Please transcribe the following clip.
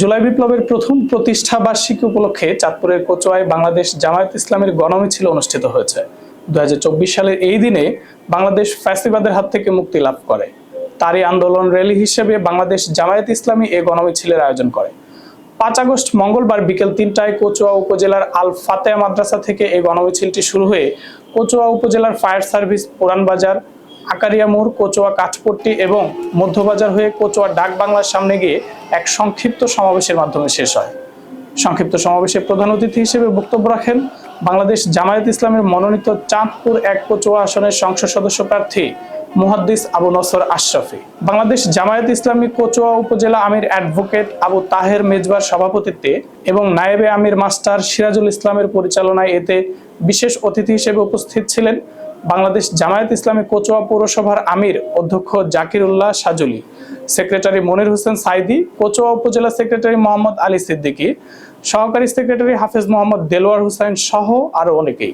জুলাই বিপ্লবের প্রথম প্রতিষ্ঠা বার্ষিকী উপলক্ষে চাঁদপুরের কোচোয়ায় বাংলাদেশ জামায়াত ইসলামের গণমিছিল অনুষ্ঠিত হয়েছে। দুহাজার চব্বিশ সালের এই দিনে বাংলাদেশ ফ্যাসিবাদের হাত থেকে মুক্তি লাভ করে। তারই আন্দোলন র্যালি হিসেবে বাংলাদেশ জামায়াত ইসলামী এ গণমিছিলের আয়োজন করে। পাঁচ আগস্ট মঙ্গলবার বিকেল তিনটায় কোচুয়া উপজেলার আল ফাতেয়া মাদ্রাসা থেকে এই গণমিছিলটি শুরু হয়ে কোচুয়া উপজেলার ফায়ার সার্ভিস পুরানবাজার আকারিয়া মোড়, কোচুয়া কাঠপট্টি এবং মধ্যবাজার হয়ে কোচুয়া ডাক বাংলার সামনে গিয়ে এক সংক্ষিপ্ত সমাবেশের মাধ্যমে শেষ হয়। সংক্ষিপ্ত সমাবেশে প্রধান অতিথি হিসেবে বক্তব্য রাখেন বাংলাদেশ জামায়াত ইসলামের মনোনীত চাঁদপুর এক কোচুয়া আসনের সংসদ সদস্য প্রার্থী মুহাদ্দিস আবু নসর আশরাফি। বাংলাদেশ জামায়াত ইসলামী কচুয়া উপজেলা আমির অ্যাডভোকেট আবু তাহের মেজবার সভাপতিত্বে এবং নায়েবে আমির মাস্টার সিরাজুল ইসলামের পরিচালনায় এতে বিশেষ অতিথি হিসেবে উপস্থিত ছিলেন বাংলাদেশ জামায়াত ইসলামী কোচুয়া পৌরসভার আমির অধ্যক্ষ জাকির উল্লাহ সাজুলি, সেক্রেটারি মনির হোসেন সাইদি, কচুয়া উপজেলা সেক্রেটারি মোহাম্মদ আলী সিদ্দিকী, সহকারী সেক্রেটারি হাফেজ মোহাম্মদ দেলোয়ার হুসাইন সহ আরও অনেকেই।